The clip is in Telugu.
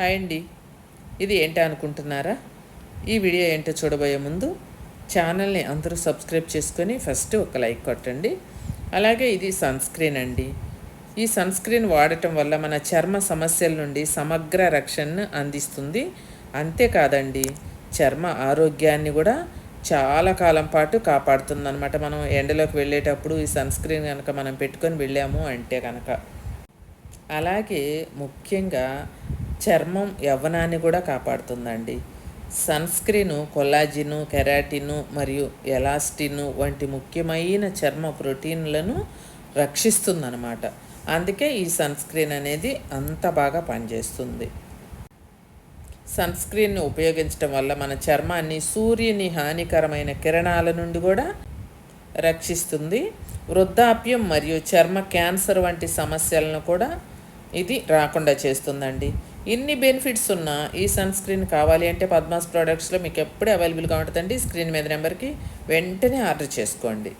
హాయ్ అండి. ఇది ఏంటి అనుకుంటున్నారా? ఈ వీడియో ఏంటో చూడబోయే ముందు ఛానల్ని అందరూ సబ్స్క్రైబ్ చేసుకొని ఫస్ట్ ఒక లైక్ కొట్టండి. అలాగే ఇది సన్ స్క్రీన్ అండి. ఈ సన్ స్క్రీన్ వాడటం వల్ల మన చర్మ సమస్యల నుండి సమగ్ర రక్షణను అందిస్తుంది. అంతేకాదండి చర్మ ఆరోగ్యాన్ని కూడా చాలా కాలం పాటు కాపాడుతుంది అనమాట మనం ఎండలోకి వెళ్ళేటప్పుడు ఈ సన్ స్క్రీన్ కనుక మనం పెట్టుకొని వెళ్ళాము అంటే కనుక అలాగే ముఖ్యంగా చర్మం యవ్వనాన్ని కూడా కాపాడుతుందండి. సన్ స్క్రీను కొల్లాజిను కెరాటిను మరియు ఎలాస్టిను వంటి ముఖ్యమైన చర్మ ప్రోటీన్లను రక్షిస్తుందన్నమాట. అందుకే ఈ సన్ స్క్రీన్ అనేది అంత బాగా పనిచేస్తుంది. సన్స్క్రీన్ని ఉపయోగించడం వల్ల మన చర్మాన్ని సూర్యుని హానికరమైన కిరణాల నుండి కూడా రక్షిస్తుంది. వృద్ధాప్యం మరియు చర్మ క్యాన్సర్ వంటి సమస్యలను కూడా ఇది రాకుండా చేస్తుందండి. ఇన్ని బెనిఫిట్స్ ఉన్న ఈ సన్ స్క్రీన్ కావాలి అంటే పద్మాస్ ప్రోడక్ట్స్లో మీకు ఎప్పుడు అవైలబుల్గా ఉంటుందండి. స్క్రీన్ మీద నెంబర్కి వెంటనే ఆర్డర్ చేసుకోండి.